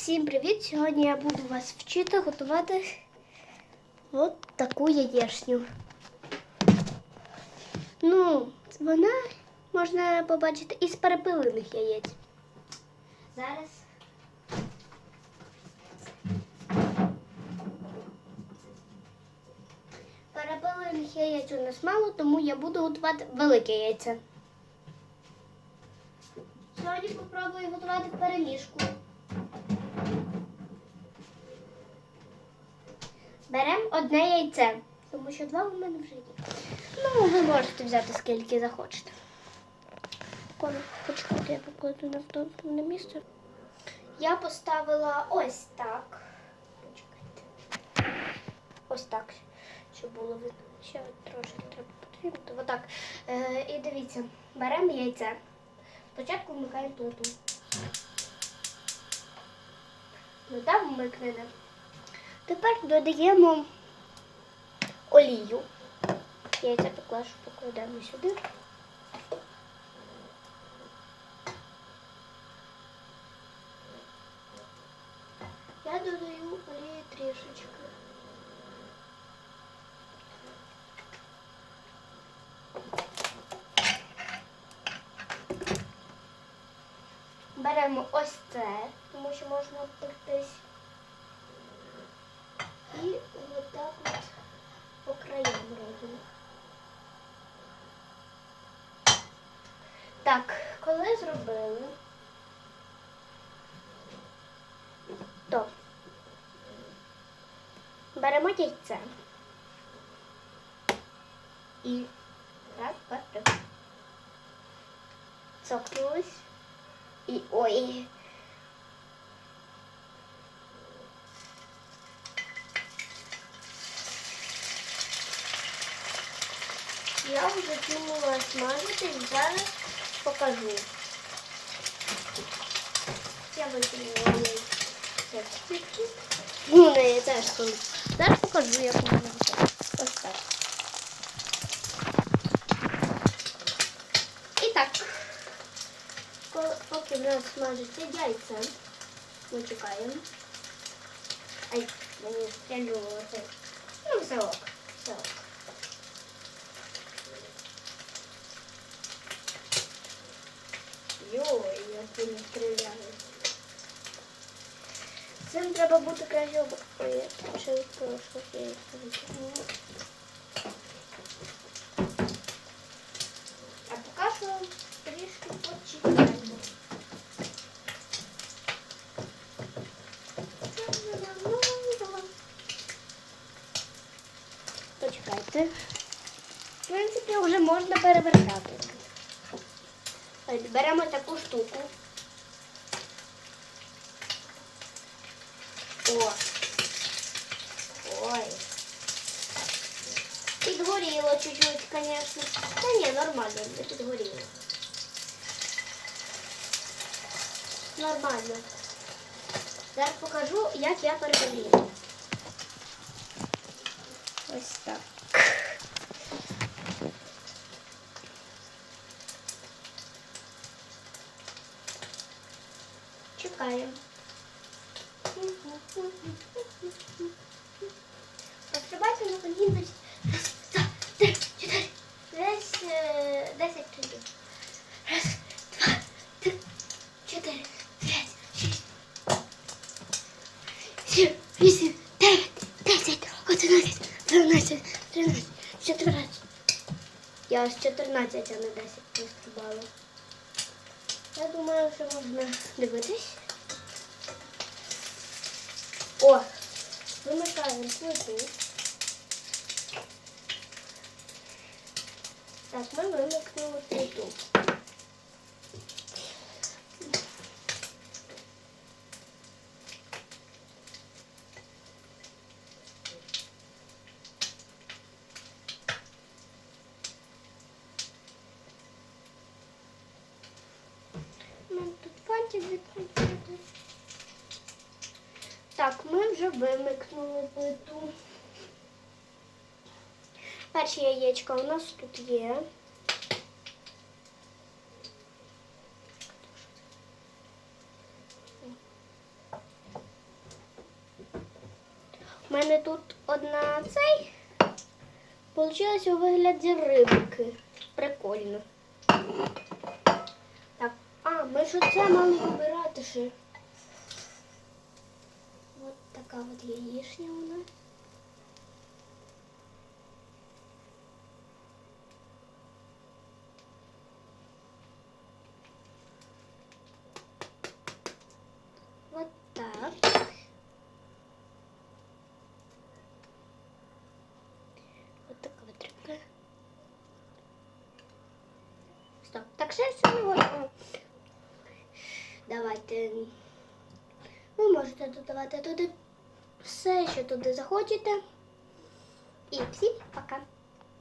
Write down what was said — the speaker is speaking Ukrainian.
Всім привіт! Сьогодні я буду вас вчити готувати от таку яєчню. Ну, вона можна побачити із перепилених яєць. Зараз. Перепилених яєць у нас мало, тому я буду готувати велике яйце. Сьогодні попробую готувати перемішку. Беремо одне яйце, тому що два у мене вже є. Ну, ви можете взяти скільки захочете. Почекайте, я покладу на вдобне місце. Я поставила ось так. Почекайте. Ось так, щоб було видно. Ще трошки треба потрібно. Отак. Е, і дивіться, беремо яйце. Спочатку вмикаємо плиту. Вода вмикнена. Тепер додаємо олію. Яйця поклашу, покладемо сюди. Я додаю олії трішечки. Беремо ось це, тому що можна обпектись. І отак от по краям робимо. Так, коли зробили, то беремо яйце. І раз, два, три. Цокнулись. І ой. Я вже кинула смажити і зараз покажу. Я яйця стільки. Ну, не я теж. Зараз покажу, як вона. Ось так. І так. Поки в нас смажиться яйця, ми чекаємо. Ай, мені стрілювало. Ну, все ок. Все ок. Цим треба бути краще ще прошу, я їх витягнула. А поки що трішки почекаємо. Почекайте. В принципі, вже можна перевертати. Беремо таку штуку. О. Ой. Підгоріло чуть-чуть, конечно. Та ні, нормально, не підгоріло. Нормально. Зараз покажу, як я перевірю. Ось так. Чекаємо. Пострибайте на коліна. Раз, два, три, чотири. Десь е, десять разів. Раз, два, три, чотири, п'ять, шість. Сім, вісім, дев'ять, десять, одинадцять, дванадцять, тринадцять, чотирнадцять. Я ось 14, а не 10 пострибала. Я думаю, що можна дивитись. О, вимикаємо плиту. Так, ми вимикнули. Ну, тут фантик відкрити. Так, ми вже вимикнули плиту. Перші яєчка у нас тут є. У мене тут одна цей. Получилось у вигляді рибки. Прикольно. Так, а, ми ж оце мали вибирати ще. Така от яєчня нас. Вот так. Вот така от рибка. Стоп. Так ще все не готово. Давайте. Ви можете додавати туди все, що туди захочете. І всім пока.